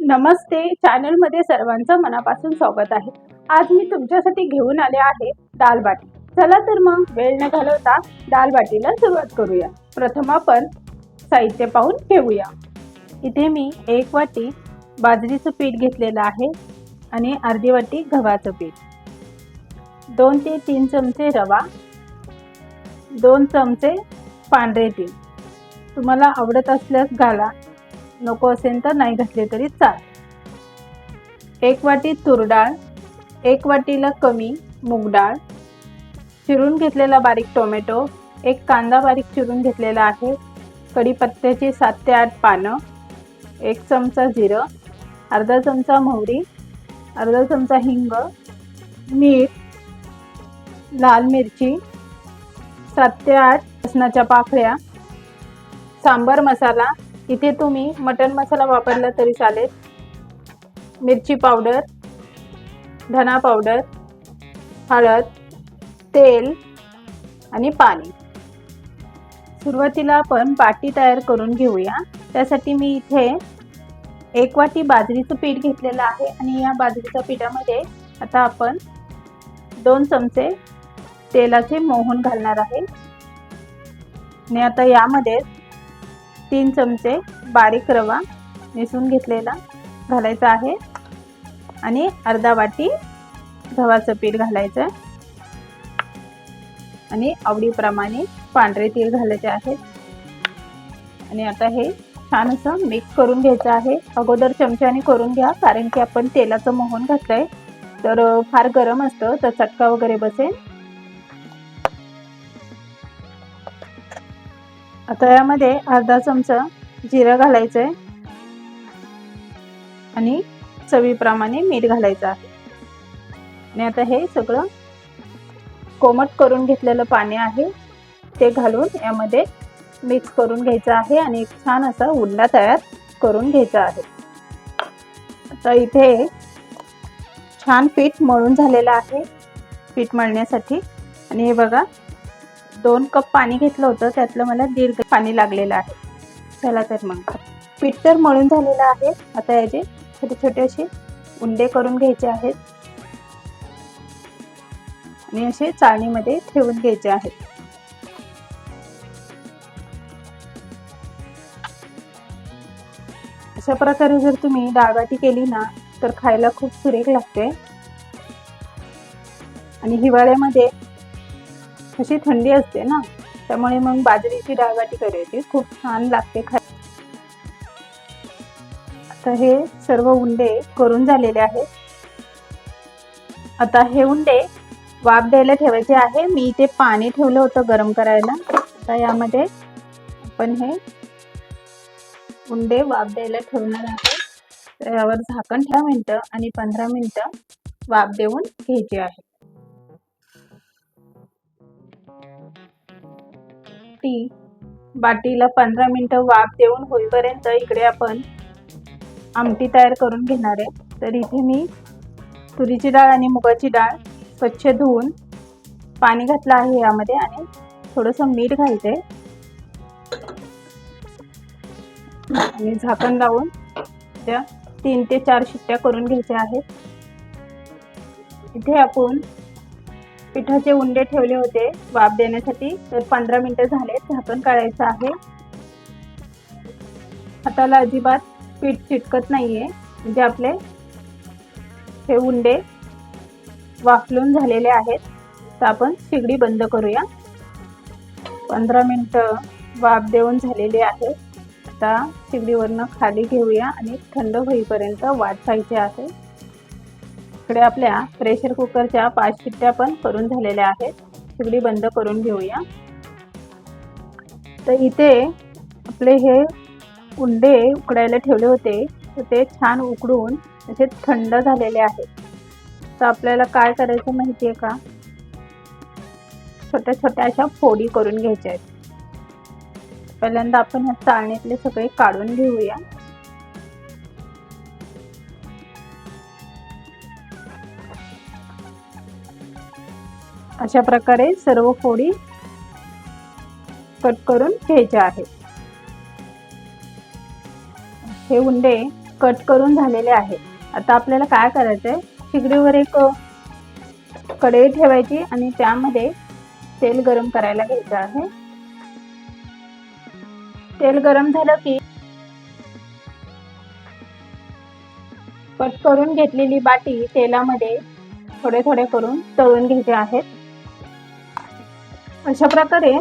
नमस्ते. चॅनलमध्ये सर्वांचं मनापासून स्वागत आहे. आज मी तुमच्यासाठी घेऊन आले आहे दाल बाटी चला तर मग वेळ न घालवता दाल बाटीला सुरुवात करूया. प्रथम आपण साहित्य पाहून घेऊया. इथे मी एक वाटी बाजरीचं पीठ घेतलेलं आहे आणि अर्धी वाटी गव्हाचं पीठ. दोन ते तीन चमचे रवा. दोन चमचे पांढरे तीळ. तुम्हाला आवडत असल्यास घाला. नको असेल तर नाही घातले तरी चाल. एक वाटी तूर डाळ एक वाटीला कमी मूग डाळ चिरून घेतलेला बारीक टोमॅटो एक कांदा बारीक चिरून घेतलेला आहे कढीपत्त्याची सात ते आठ पानं एक चमचा जिरं अर्धा चमचा मोहरी अर्धा चमचा हिंग मीठ लाल मिरची सात ते आठ लसणाच्या पाकळ्या सांबर मसाला इथे तुम्ही मटन मसाला वापरला तरी चालेल. मिरची पावडर धना पावडर हळद तेल आणि पाणी. सुरुवातीला आपण बाटी तयार करून घेऊया. त्यासाठी मी इथे एक वाटी बाजरीचं पीठ घेतलेलं आहे आणि या बाजरीच्या पिठामध्ये आता आपण दोन चमचे तेलाचे मोहन घालणार आहे. आणि आता यामध्ये तीन चमचे बारीक रवा मिसळून घेतलेला घालायचा आहे. आणि अर्धा वाटी गव्हाचं पीठ घालायचं. आहे आणि आवडीप्रमाणे पांढरे तीळ घालायचे आहेत आणि आता हे छान असं मिक्स करून घ्यायचं आहे. अगोदर चमच्याने करून घ्या कारण की आपण तेलाचं मोहन घातलंय. तर फार गरम असतं तर चटका वगैरे बसेल. आता यामध्ये अर्धा चमचा जिरं घालायचं आहे आणि चवीप्रमाणे मीठ घालायचं आहे. आणि आता हे सगळं कोमट करून घेतलेलं पाणी आहे ते घालून यामध्ये मिक्स करून घ्यायचं आहे आणि एक छान असा उंडा तयार करून घ्यायचा आहे. आता इथे छान पीठ मळून झालेलं आहे पीठ मळण्यासाठी. आणि हे बघा दोन कप पाणी घेतलं होतं त्यातलं मला दीड कप पाणी लागलेलं आहे. चला तर मग. पीठ तर मळून झालेलं आहे. आता याचे छोटे छोटे असे उंडे करून घ्यायचे आहेत. आणि असे चाळणीमध्ये ठेवून घ्यायचे आहेत. अशा प्रकारे जर तुम्ही डाळबाटी केली ना तर खायला खूप सुरेख लागते. आणि हिवाळ्यामध्ये अशी थंडी असते ना त्यामुळे मग बाजरीची डाळबाटी करायची. खूप छान लागते खा आता हे सर्व उंडे करून झालेले आहेत. आता हे उंडे वाफ द्यायला ठेवायचे आहे. मी इथे पाणी ठेवलं होतं गरम करायला. आता यामध्ये आपण हे उंडे वाफ द्यायला ठेवणार आहे. तर यावर झाकण ठेवा मिनटं आणि पंधरा मिनटं वाफ देऊन घ्यायची आहे. बाटी. बाटीला पंधरा मिनटं वाफ देऊन होईपर्यंत इकडे आपण आमटी तयार करून घेणार आहे. तर इथे मी तुरीची डाळ आणि मुगाची डाळ स्वच्छ धुवून पाणी घातलं आहे यामध्ये आणि थोडंसं मीठ घालते. आणि झाकण लावून त्या तीन ते चार शिट्ट्या करून घ्यायच्या आहेत. इथे आपण पिठाचे उंडे ठेवले होते. वाफ देण्यासाठी तर पंधरा मिनटं झाले झाकण काढायचं आहे. हाताला अजिबात पीठ चिटकत नाहीये. म्हणजे आपले हे उंडे वाफलून झालेले आहेत. तर आपण शिगडी बंद करूया. पंधरा मिनटं वाफ देऊन झालेले आहे आता शिगडीवरनं खाली घेऊया आणि थंड होईपर्यंत वाचायचे आहे. इकडे आपल्या प्रेशर कुकरच्या पाच शिट्ट्या पण करून झालेल्या आहेत. शिगडी बंद करून घेऊया. तर इथे आपले हे उंडे उकडायला ठेवले होते. तर ते छान उकडून असे थंड झालेले आहेत. तर आपल्याला काय करायचं माहिती आहे का? छोट्या छोट्या अशा फोडी करून घ्यायच्या आहेत. पहिल्यांदा आपण ह्या चाळणीतले सगळे काढून घेऊया. अशा प्रकारे सर्व फोडी कट करून घ्यायच्या आहेत. हे उंडे कट करून झालेले आहेत. आता आपल्याला काय करायचं आहे शिगडीवर एक कढई ठेवायची आणि त्यामध्ये तेल गरम करायला घ्यायचं आहे. तेल गरम झालं की कट करून घेतलेली बाटी तेलामध्ये थोडे थोडे करून तळून घ्यायचे आहेत. अशा प्रकारे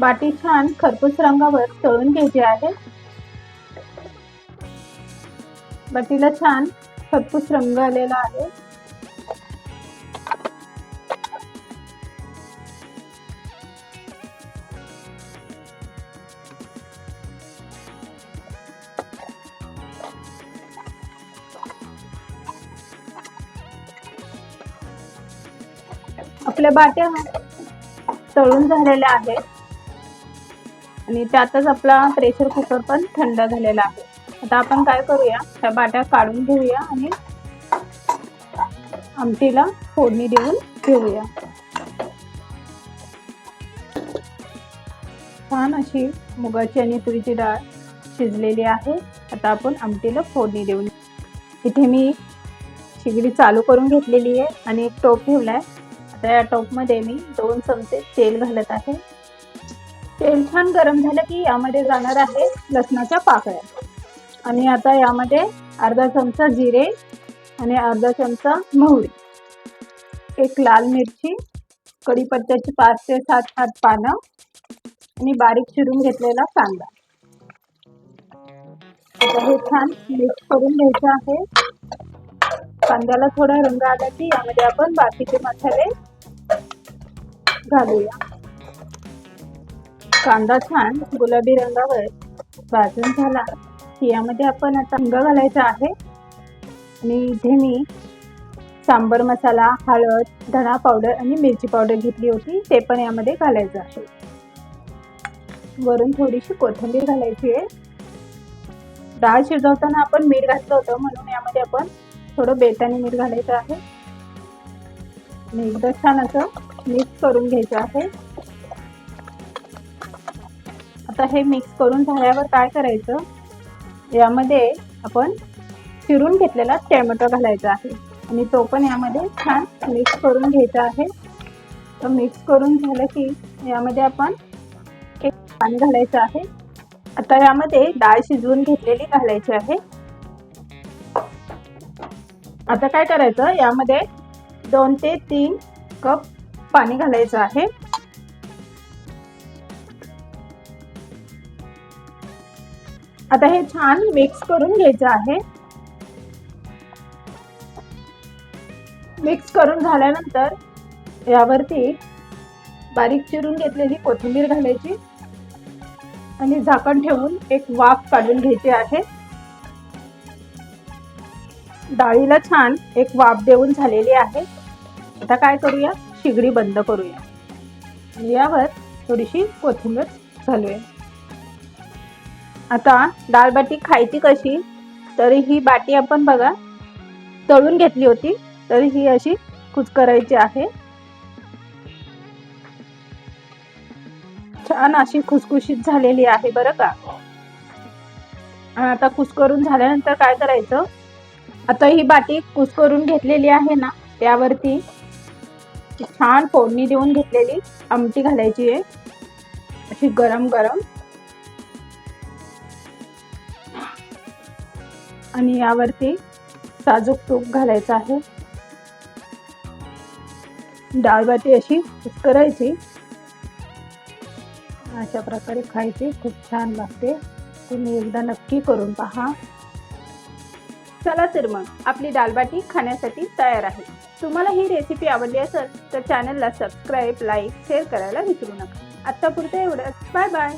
बाटी छान खरपूस रंगावर तळून घ्यायची आहे. बाटीला छान खरपूस रंग आलेला आहे. आपल्या बाट्या तळून झालेल्या आहेत. आणि त्यातच आपला प्रेशर कुकर पण थंड झालेला आहे. आता आपण काय करूया? त्या बाट्या काढून घेऊया आणि आमटीला फोडणी देऊन घेऊया छान अशी मुगाची आणि तुरीची डाळ शिजलेली आहे. आता आपण आमटीला फोडणी देऊन इथे मी शिगडी चालू करून घेतलेली आहे आणि एक टोप ठेवला आहे आता या टोपमध्ये मी दोन चमचे तेल घालत आहे. तेल छान गरम झालं की यामध्ये जाणार आहे लसणाच्या पाकळ्या. आणि आता यामध्ये अर्धा चमचा जिरे आणि अर्धा चमचा मोहरी. एक लाल मिरची कढीपत्त्याची पाच ते सात हात पानं आणि बारीक चिरून घेतलेला कांदा. आता हे छान मिक्स करून घ्यायचं आहे. कांद्याला थोडा रंग आला की यामध्ये आपण बाकीचे मसाले घालूया. कांदा छान गुलाबी रंगावर भाजून झाला की यामध्ये आपण आता रंग घालायचा आहे. आणि इथे मी सांबर मसाला हळद धणा पावडर आणि मिरची पावडर घेतली होती ते पण यामध्ये घालायचं आहे. वरून थोडीशी कोथिंबीर घालायची आहे. डाळ शिजवताना आपण मीठ घातलं होतं म्हणून यामध्ये आपण थोडं बेताने मीठ घालायचं आहे. आणि एकदा छान असं मिक्स करून घ्यायचं आहे. आता हे मिक्स करून झाल्यावर काय करायचं? यामध्ये आपण चिरून घेतलेला टॅमॅटो घालायचा आहे. आणि तो पण यामध्ये छान मिक्स करून घ्यायचा आहे. तर मिक्स करून झालं की यामध्ये आपण एक पाणी घालायचं आहे. आता यामध्ये डाळ शिजवून घेतलेली घालायची आहे. आता काय करायचं? यामध्ये दोन ते तीन कप पाणी घालायचं आहे. आता हे छान मिक्स करून घ्यायचं आहे. मिक्स करून झाल्यानंतर यावरती बारीक चिरून घेतलेली कोथिंबीर घालायची. आणि झाकण ठेवून एक वाफ काढून घ्यायची आहे. डाळीला छान एक वाफ देऊन झालेली आहे. आता काय करूया? शिगडी बंद करूया. यावर थोडीशी कोथिंबीर घालूया. आता डाळ बाटी खायची कशी? तरी ही बाटी आपण बघा तळून घेतली होती. तरी ही अशी कुचकरायची आहे. छान अशी खुसखुशीत झालेली आहे बरं का. आता कुस्करून झाल्यानंतर काय करायचं? आता ही बाटी कुसकरून घेतलेली आहे ना त्यावरती छान फोडणी देऊन घेतलेली आमटी घालायची आहे. अशी गरम गरम. आणि यावरती साजूक तूप घालायचं आहे. डाळबाटी अशी करायची. अशा प्रकारे खायची खूप छान लागते. तुम्ही एकदा नक्की करून पहा. चला तर मग आपली दालबाटी खाण्यासाठी तयार आहे. तुम्हाला ही रेसिपी आवडली असेल तर चॅनलला सबस्क्राईब लाईक शेअर करायला विसरू नका. आत्ता पुरतं एवढंच. Bye bye